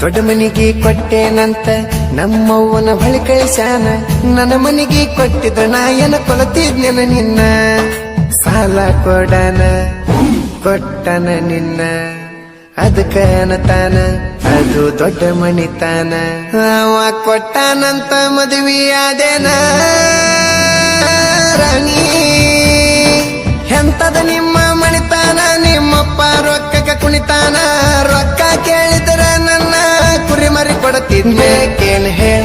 ದೊಡ್ಡ ಮನಿಗೆ ಕೊಟ್ಟೇನಂತ ನಮ್ಮವ್ವನ ಬಳಿ ಕಳಿಸ್ಯಾನ. ನನ್ನ ಮನಿಗೆ ಕೊಟ್ಟಿದ್ರ ನಾಯನ ಕೊಲತಿದ್ನ ನಿನ್ನ? ಸಾಲ ಕೊಡನ, ಕೊಟ್ಟನ ನಿನ್ನ. ಅದಕ್ಕನ ತಾನ ಅದು ದೊಡ್ಡ ಮಣಿತಾನ ಅವ ಕೊಟ್ಟಾನಂತ ಮದುವೆಯಾದೇನ? ರಾಣಿ. ಮರಿ ಕೊಡತಿದ್ಬೇಕೇನ್ ಹೇಳ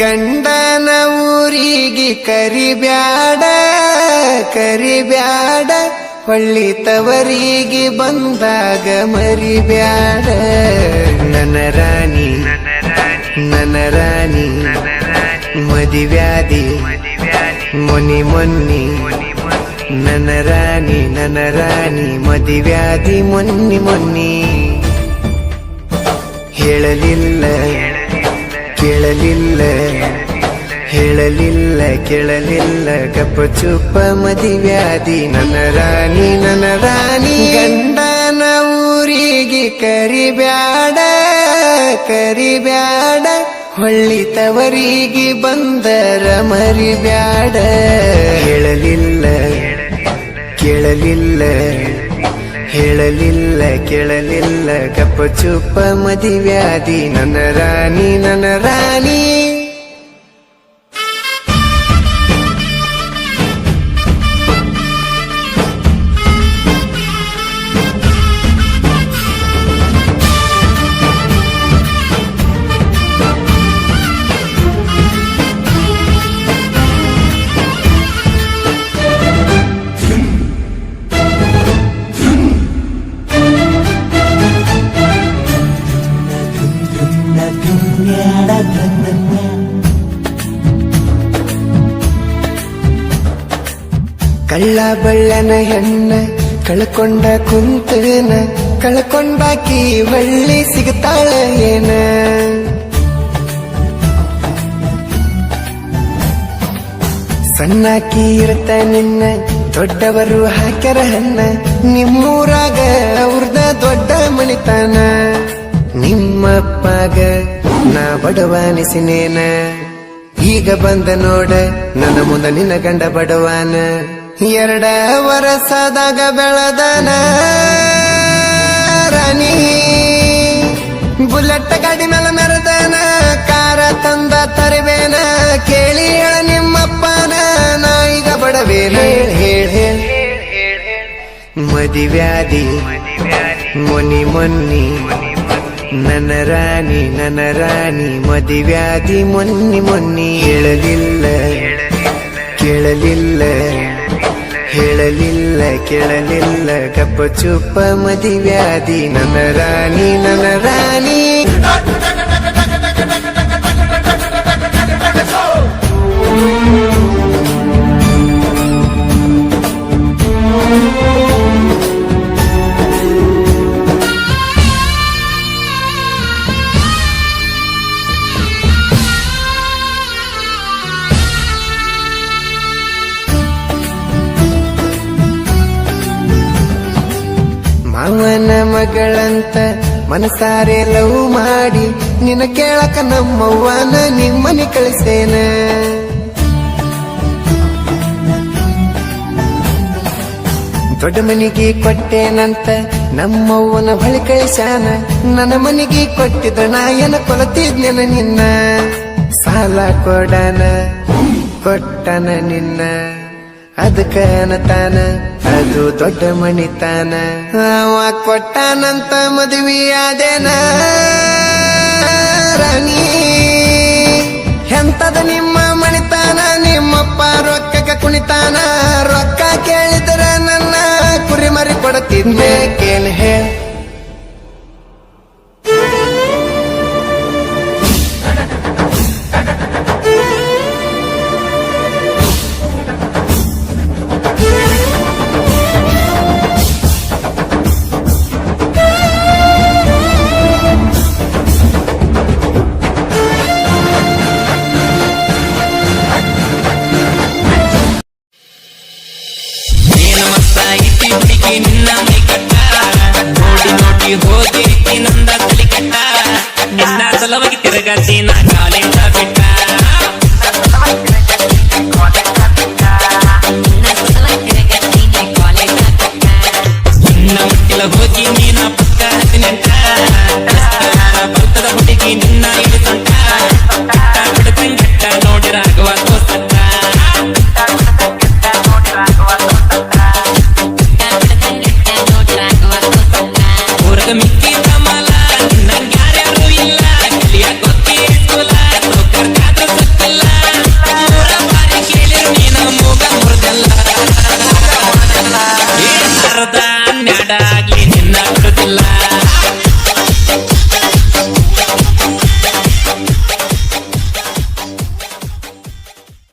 ಗಂಡನ ಊರಿಗೆ ಕರಿಬ್ಯಾಡ ಕರಿಬ್ಯಾಡ ಹೊಳ್ಳಿ ತವರಿಗೆ ಬಂದಾಗ ಮರಿಬ್ಯಾಡ. ನನ ರಾಣಿ ನನ ರಾಣಿ ಮದಿವ್ಯಾದಿ ಮೊನಿ ಮೊನ್ನಿ. ನನ್ನ ರಾಣಿ ನನ್ನ ರಾಣಿ ಮದಿವ್ಯಾದಿ ಮೊನ್ನಿ ಮೊನ್ನಿ. ಹೇಳಲಿಲ್ಲ, ಕೇಳಲಿಲ್ಲ. ಹೇಳಲಿಲ್ಲ, ಕೇಳಲಿಲ್ಲ ಕಪ್ಪು ಚುಪ್ಪ ಮದಿವ್ಯಾದಿ ನನ್ನ ರಾಣಿ ನನ್ನ ರಾಣಿ ಗಂಡನ ಊರಿಗೆ ಕರಿಬ್ಯಾಡ ಕರಿಬ್ಯಾಡ. ಹೊಳ್ಳಿ ತವರಿಗೆ ಬಂದರ ಮರಿಬ್ಯಾಡ. ಹೇಳಲಿಲ್ಲ, ಕೇಳಲಿಲ್ಲ ಹೇಳಲಿಲ್ಲ, ಕೇಳಲಿಲ್ಲ ಕಪ್ಪು ಚುಪ್ಪ ಮದಿವ್ಯಾದಿ ನನ್ನ ರಾಣಿ ನನ್ನ ರಾಣಿ. ಕಳ್ಳ ಬಳ್ಳನ ಹೆಣ್ಣ, ಕಳ್ಕೊಂಡ ಕುಂತನ ಕಳ್ಕೊಂಡಾಕಿ ಒಳ್ಳಿ ಸಿಗ್ತಾಳ ಏನ? ಸಣ್ಣಾಕಿ ಇರ್ತ ನಿನ್ನ, ದೊಡ್ಡವರು ಹಾಕ್ಯಾರ ಹಣ್ಣ, ನಿಮ್ಮೂರಾಗ ಅವ್ರದ ದೊಡ್ಡ ಮಣಿತಾನ ನಿಮ್ಮಪ್ಪಗ ನಾ ಬಡವನಿಸಿನೇನ ಈಗ ಬಂದ ನೋಡ, ನನ್ನ ಮುಂದ ನಿನ್ನ ಗಂಡ ಬಡವಾನ. ಎರಡ ವರಸದಾಗ ಬೆಳದನ. ರಾಣಿ, ಬುಲೆಟ್ ಗಾಡಿ ಮೇಲೆ ಮೆರೆದನ. ಕಾರ ತಂದ ತರಿವೇನ ಕೇಳಿ ಹೇಳ ನಿಮ್ಮಪ್ಪನ. ನಾ ಈಗ ಬಡವೇನ. ಹೇಳ. ಮದಿ ವ್ಯಾಧಿ, ಮೊನಿ ಮೊನ್ನಿ. ನನ್ನ ರಾಣಿ ನನ್ನ ರಾಣಿ ಮದಿವ್ಯಾಧಿ ಮೊನ್ನಿ ಮೊನ್ನಿ ಹೇಳಲಿಲ್ಲ. ಕೇಳಲಿಲ್ಲ ಹೇಳಲಿಲ್ಲ, ಕೇಳಲಿಲ್ಲ. ಗಪ್ಪ ಚುಪ್ಪ ಮದಿವ್ಯಾಧಿ ನನ್ನ ರಾಣಿ ನನ್ನ ರಾಣಿ ಮಾವನ ಮಗಳಂತ ಮನಸಾರೆ ಲವ್ ಮಾಡಿ ನಿನ್ನ ಕೇಳಕ ನಮ್ಮವ್ವನ ನಿಮ್ಮನೆ ಕಳಿಸೇನ. ದೊಡ್ಡ ಮನಿಗೆ ಕೊಟ್ಟೇನಂತ ನಮ್ಮವ್ವನ ಬಳಿ ಕಳಿಸಾನ ನನ್ನ ಮನಿಗೆ ಕೊಟ್ಟಿದ್ರ ನಾಯನ ಕೊಲತಿದ್ನೆನ ನಿನ್ನ? ಸಾಲ ಕೊಡನ, ಕೊಟ್ಟನ ನಿನ್ನ. ಅದಕ್ಕ ತಾನ ಅದು ದೊಡ್ಡ ಮಣಿತಾನ. ಅವ ಕೊಟ್ಟಾನಂತ ಮದುವೆಯಾದೇನ? ರಾಣಿ, ಎಂತದ ನಿಮ್ಮ ಮಣಿತಾನ? ನಿಮ್ಮಪ್ಪ ರೊಕ್ಕಕ್ಕೆ ಕುಣಿತಾನ? ರೊಕ್ಕ ಕೇಳಿದ್ರ ನನ್ನ ಕುರಿ ಮರಿ ಹೋಗಿ ನಿನ್ನ ಮೈ ಕಟ್ಟಾರ ನೋಡಿ ನೋಡಿ, ಹೋಗಿ ನಂದ ಕಲಿ ಕಟ್ಟಾರ ನಿನ್ನ ಸಲವಾಗಿ ತಿರುಗಸಿ ನಾ ಕಾಲ